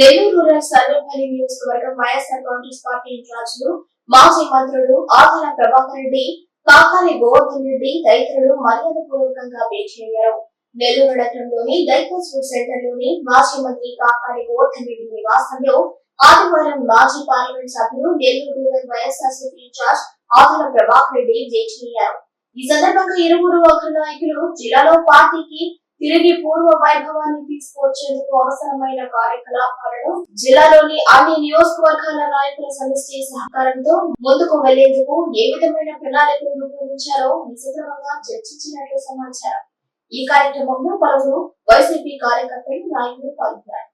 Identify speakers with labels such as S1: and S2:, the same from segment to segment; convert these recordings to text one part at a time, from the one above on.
S1: Nellore rural Sarvepalli నియోజకవర్గం YSR Congress party ఇన్ఛార్జీలు మాజీ మంత్రులు ఆదాల ప్రభాకర్ రెడ్డి కాకాని గోవర్ధన్ రెడ్డి తదితరులు మర్యాద పూర్వకంగా భేటీ అయ్యారు. నెల్లూరు నగరంలోని దైపస్ ఫుడ్ సెంటర్లోని మాజీ మంత్రి కాకాని గోవర్ధన్ రెడ్డి నివాసంలో ఆదివారం మాజీ పార్లమెంట్ సభ్యులు Nellore rural YSRCP incharge Adala Prabhakar Reddy భేటీ అయ్యారు. ఈ సందర్భంగా ఇరువురు అగ్ర నాయకులు జిల్లాలో పార్టీకి తిరిగి పూర్వ వైభవాన్ని తీసుకువచ్చేందుకు అవసరమైన కార్యకలాపాలను జిల్లాలోని అన్ని నియోజకవర్గాల నాయకుల సమిష్టి సహకారంతో ముందుకు వెళ్ళేందుకు ఏ విధమైన ప్రణాళికలు రూపొందించారో ఈ సందర్భంగా చర్చించినట్లు సమాచారం. ఈ కార్యక్రమంలో పలువురు వైసీపీ కార్యకర్తలు నాయకులు పాల్గొన్నారు.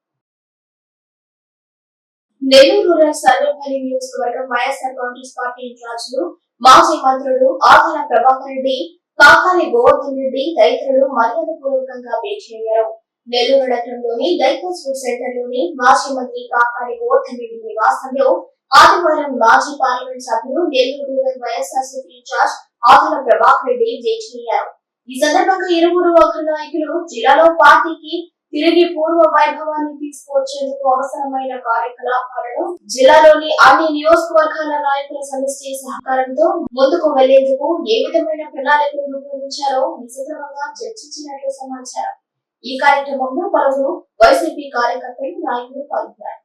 S1: నెల్లూరు రూరల్ సర్వేపల్లి నియోజకవర్గం వైఎస్ఆర్ కాంగ్రెస్ పార్టీ ఇన్ఛార్జీలు మాజీ మంత్రులు ఆదాల ప్రభాకర్ రెడ్డి కాకాని గోవర్ధన్ రెడ్డి తదితరులు మర్యాద పూర్వకంగా భేటీ అయ్యారు నెల్లూరు నగరంలోని దైపస్ ఫుడ్ సెంటర్లోని మాజీ మంత్రి కాకాని గోవర్ధన్ రెడ్డి నివాసంలో ఆదివారం మాజీ పార్లమెంట్ సభ్యులు Nellore rural YSRCP incharge Adala Prabhakar Reddy భేటీ అయ్యారు ఈ సందర్భంగా ఇరువురు అగ్ర నాయకులు జిల్లాలో పార్టీకి తిరిగి పూర్వ వైభవాన్ని తీసుకువచ్చేందుకు అవసరమైన కార్యకలాపాలను జిల్లాలోని అన్ని నియోజకవర్గాల నాయకుల సమిష్టి సహకారంతో ముందుకు వెళ్ళేందుకు ఏ విధమైన ప్రణాళికలు రూపొందించారో ఈ సందర్భంగా చర్చించినట్లు సమాచారం. ఈ కార్యక్రమంలో పలువురు వైసీపీ కార్యకర్తలు నాయకులు పాల్గొన్నారు.